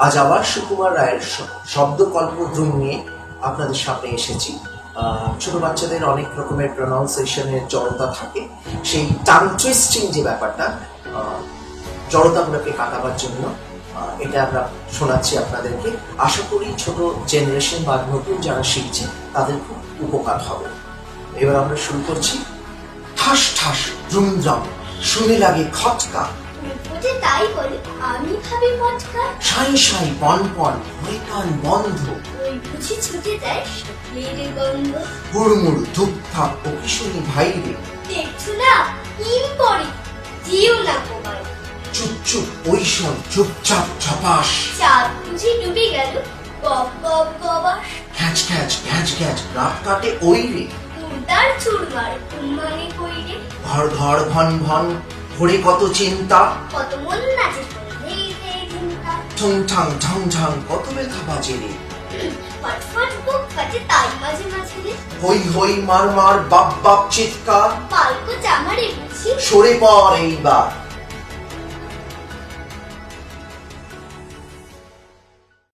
আজ আবার সুকুমার রায়ের শব্দকল্প দ্রুম নিয়ে আপনাদের সামনে এসেছি। ছোট বাচ্চাদের অনেক রকমের প্রনাউন্সিয়েশনের জড়তা থাকে। সেই টাং টুইস্টিং যে ব্যাপারটা জড়তাগুলোকে কাটাবার জন্য এটা আমরা শোনাচ্ছি আপনাদেরকে। আশা করি ছোট জেনারেশন বা নতুন যারা শিখছে, তাদের খুব উপকার হবে। এবার আমরা শুরু করছি। ঠাস ঠাস দ্রুম দ্রম শুনে লাগে খটকা। ফুটে তাই বলে আমি ভাবি মটকা সাই সাই পন পন হয়ে বন্ধ। ওই বুঝি ছুটে যায় শুকলের গন্ধ। হুড়মুড় ধূপধাপ ও কিশোরী ভাইরে। দেখছ না হিম পড়ি জিও না কোমার চুপ চুপ ওইসব চুপচাপ ছপাস চাঁদ বুঝি ডুবে গেল গপ গপ গবাস। খ্যাচ খ্যাচ ঘ্যাচ ঘ্যাচ রাত কাটে ওই রে। উর্দার চুরমার উন্মানে ঘর ঘর ভন ভন ভরে কত চিন্তা? কত মন নাচে ঠং ঠাং ঠং ঠং কত ব্যথা বাজে রে। ফটফট বুক ফাটে তাই মাঝে মাঝে। হই হই মার মার বাপ বাপ চিৎকার। পালকো বুঝি সরে পড় এইবার।